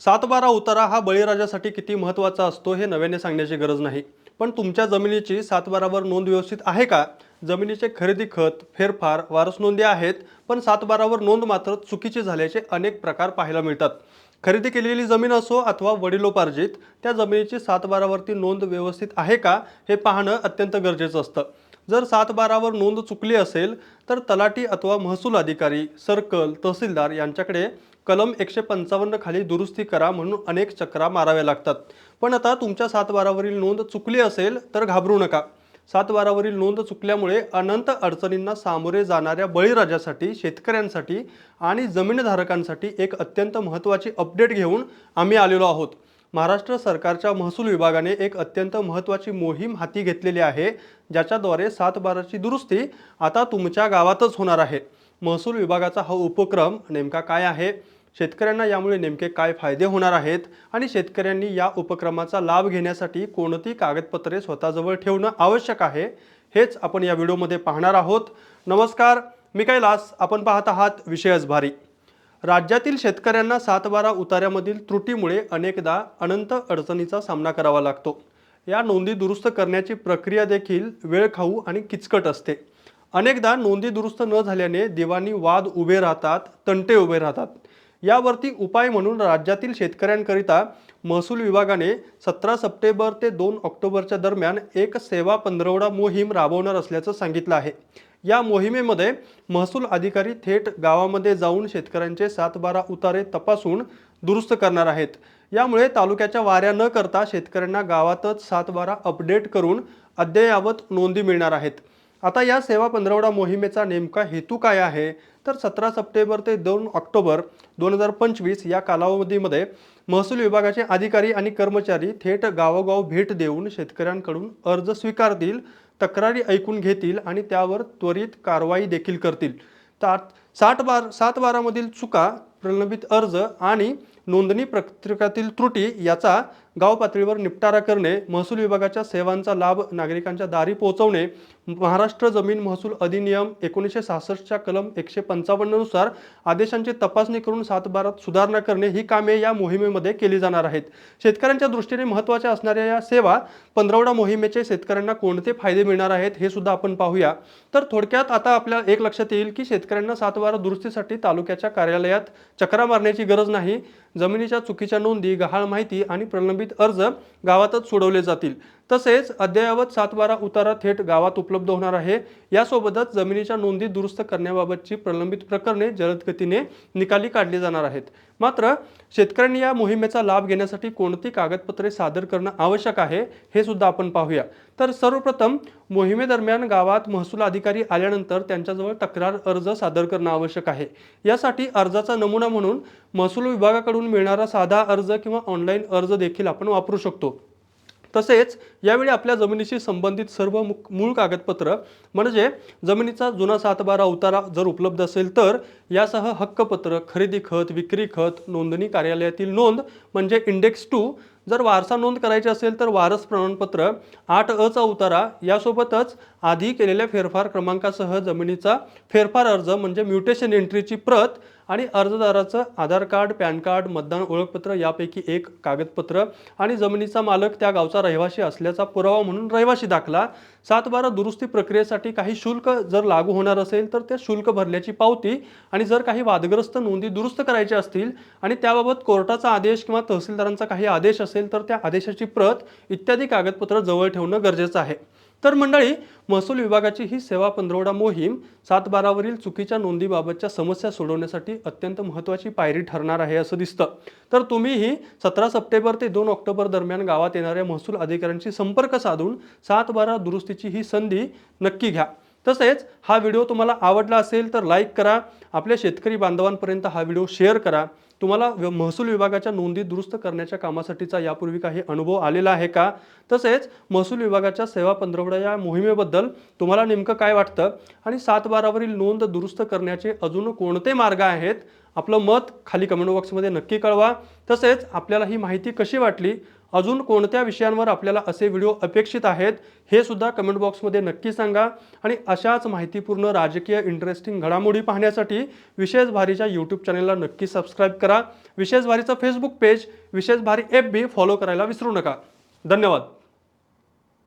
सातबारा उतारा हा बळीराजासाठी किती महत्त्वाचा असतो हे नव्याने सांगण्याची गरज नाही. पण तुमच्या जमिनीची सातबारावर नोंद व्यवस्थित आहे का? जमिनीचे खरेदी खत फेरफार वारस नोंदी आहेत पण सातबारावर नोंद मात्र चुकीची झाल्याचे अनेक प्रकार पाहायला मिळतात. खरेदी केलेली जमीन असो अथवा वडिलोपार्जित त्या जमिनीची सातबारावरती नोंद व्यवस्थित आहे का हे पाहणं अत्यंत गरजेचं असतं. जर सातबारावर नोंद चुकली असेल तर तलाठी अथवा महसूल अधिकारी सर्कल तहसीलदार यांच्याकडे कलम एकशे पंचावन्न खाली दुरुस्ती करा म्हणून अनेक चक्रा माराव्या लागतात. पण आता तुमच्या सातबारावरील नोंद चुकली असेल तर घाबरू नका. सातबारावरील नोंद चुकल्यामुळे अनंत अडचणींना सामोरे जाणाऱ्या बळीराजासाठी शेतकऱ्यांसाठी आणि जमीनधारकांसाठी एक अत्यंत महत्त्वाची अपडेट घेऊन आम्ही आलेलो आहोत. महाराष्ट्र सरकारच्या महसूल विभागाने एक अत्यंत महत्त्वाची मोहीम हाती घेतलेली आहे ज्याच्याद्वारे सातबाराची दुरुस्ती आता तुमच्या गावातच होणार आहे. महसूल विभागाचा हा उपक्रम नेमका काय आहे? शेतकऱ्यांना यामुळे नेमके काय फायदे होणार आहेत आणि शेतकऱ्यांनी या उपक्रमाचा लाभ घेण्यासाठी कोणती कागदपत्रे स्वतःजवळ ठेवणं आवश्यक आहे हेच आपण या व्हिडिओमध्ये पाहणार आहोत. नमस्कार मी कैलास. आपण पाहत आहात विषयच भारी. राज्यातील शेतकऱ्यांना सातबारा उतार्यामधील त्रुटीमुळे अनेकदा अनंत अडचणीचा सामना करावा लागतो. या नोंदी दुरुस्त करण्याची प्रक्रिया देखील वेळखाऊ आणि किचकट असते. अनेकदा नोंदी दुरुस्त न झाल्याने दिवाणी वाद उभे राहतात तंटे उभे राहतात. यावरती उपाय म्हणून राज्यातील शेतकऱ्यांकरिता महसूल विभागाने सतरा सप्टेंबर ते दोन ऑक्टोबरच्या दरम्यान एक सेवा पंधरवडा मोहीम राबवणार असल्याचं सांगितलं आहे. या मोहिमेमध्ये महसूल अधिकारी थेट गावामध्ये जाऊन शेतकऱ्यांचे सातबारा उतारे तपासून दुरुस्त करणार आहेत. यामुळे तालुक्याच्या वाऱ्या न करता शेतकऱ्यांना गावातच सातबारा अपडेट करून अद्ययावत नोंदी मिळणार आहेत. आता या सेवा पंधरवडा मोहिमेचा नेमका हेतू काय आहे? तर सतरा सप्टेंबर ते दोन ऑक्टोबर दोन हजार पंचवीस या कालावधीमध्ये महसूल विभागाचे अधिकारी आणि कर्मचारी थेट गावोगाव भेट देऊन शेतकऱ्यांकडून अर्ज स्वीकारतील तक्रारी ऐकून घेतील आणि त्यावर त्वरित कारवाई देखील करतील. त्यात साठ बार सात बारामधील चुका प्रलंबित अर्ज आणि नोंदणी पत्रिकातील त्रुटी याचा गाव पातळीवर निपटारा करणे महसूल विभागाच्या सेवांचा लाभ नागरिकांच्या दारी पोहोचवणे महाराष्ट्र जमीन महसूल अधिनियम एकोणीसशे सहासष्टच्या कलम एकशे पंचावन्ननुसार आदेशांची तपासणी करून सातबारात सुधारणा करणे ही कामे या मोहिमेमध्ये केली जाणार आहेत. शेतकऱ्यांच्या दृष्टीने महत्त्वाच्या असणाऱ्या या सेवा पंधरवडा मोहिमेचे शेतकऱ्यांना कोणते फायदे मिळणार आहेत हे सुद्धा आपण पाहूया. तर थोडक्यात आता आपल्या एक लक्षात येईल की शेतकऱ्यांना सातबारा दुरुस्तीसाठी तालुक्याच्या कार्यालयात चक्रा मारण्याची गरज नाही. जमिनीच्या चुकीच्या नोंदी गहाळ माहिती आणि प्रलंबित अर्ज गावातच सोडवले जातील. तसेच अद्ययावत सातबारा उतारा थेट गावात उपलब्ध होणार आहे. यासोबतच जमिनीच्या नोंदी दुरुस्त करण्याबाबतची प्रलंबित प्रकरणे जलदगतीने निकाली काढली जाणार आहेत. मात्र शेतकऱ्यांनी या मोहिमेचा लाभ घेण्यासाठी कोणती कागदपत्रे सादर करणं आवश्यक आहे हे सुद्धा आपण पाहूया. तर सर्वप्रथम मोहिमेदरम्यान गावात महसूल अधिकारी आल्यानंतर त्यांच्याजवळ तक्रार अर्ज सादर करणं आवश्यक आहे. यासाठी अर्जाचा नमुना म्हणून महसूल विभागाकडून मिळणारा साधा अर्ज किंवा ऑनलाईन अर्ज देखील आपण वापरू शकतो. तसेच यावेळी आपल्या जमिनीशी संबंधित सर्व मुक मूळ कागदपत्र म्हणजे जमिनीचा जुना सातबारा उतारा जर उपलब्ध असेल तर यासह हक्कपत्र खरेदी खत विक्री खत नोंदणी कार्यालयातील नोंद म्हणजे इंडेक्स टू जर वारसा नोंद करायची असेल तर वारस प्रमाणपत्र आठ अचा उतारा यासोबतच आधी केलेल्या फेरफार क्रमांकासह जमिनीचा फेरफार अर्ज म्हणजे म्युटेशन एंट्रीची प्रत आणि अर्जदाराचं आधार कार्ड पॅन कार्ड मतदान ओळखपत्र यापैकी एक कागदपत्र आणि जमिनीचा मालक त्या गावचा रहिवाशी असल्याचा पुरावा म्हणून रहिवाशी दाखला. सातबारा दुरुस्ती प्रक्रियेसाठी काही शुल्क जर लागू होणार असेल तर ते शुल्क भरल्याची पावती आणि जर काही वादग्रस्त नोंदी दुरुस्त करायच्या असतील आणि त्याबाबत कोर्टाचा आदेश किंवा तहसीलदारांचा काही आदेश असेल तर त्या आदेशाची प्रत इत्यादी कागदपत्र जवळ ठेवणं गरजेचं आहे. तर मंडळी महसूल विभागाची ही सेवा पंधरवडा मोहीम सातबारावरील चुकीच्या नोंदीबाबतच्या समस्या सोडवण्यासाठी अत्यंत महत्त्वाची पायरी ठरणार आहे असं दिसतं. तर तुम्हीही सतरा सप्टेंबर ते दोन ऑक्टोबर दरम्यान गावात येणाऱ्या महसूल अधिकाऱ्यांशी संपर्क साधून सातबारा दुरुस्तीची ही संधी नक्की घ्या. तसेच हा व्हिडिओ तुम्हाला आवडला असेल तर लाईक करा आपल्या शेतकरी बांधवांपर्यंत हा व्हिडिओ शेअर करा. तुम्हाला व्य- महसूल विभागाच्या नोंदी दुरुस्त करण्याच्या कामासाठीचा यापूर्वी काही अनुभव आलेला आहे का? तसेच महसूल विभागाच्या सेवा पंधरवडा या मोहिमेबद्दल तुम्हाला नेमकं काय वाटतं? आणि सात बारावरील नोंद दुरुस्त करण्याचे अजून कोणते मार्ग आहेत? आपलं मत खाली कमेंट बॉक्समध्ये नक्की कळवा. तसेच आपल्याला ही माहिती कशी वाटली? अजून कोणत्या विषयांवर आपल्याला असे व्हिडिओ अपेक्षित आहेत? हे सुद्धा कमेंट बॉक्समध्ये नक्की सांगा. आणि अशाच माहितीपूर्ण राजकीय इंटरेस्टिंग घडामोडी पाहण्यासाठी विशेष भारीच्या यूट्यूब चॅनलला नक्की सबस्क्राईब करा. विशेष भारीचं फेसबुक पेज विशेष भारी एफ बी फॉलो करायला विसरू नका. धन्यवाद.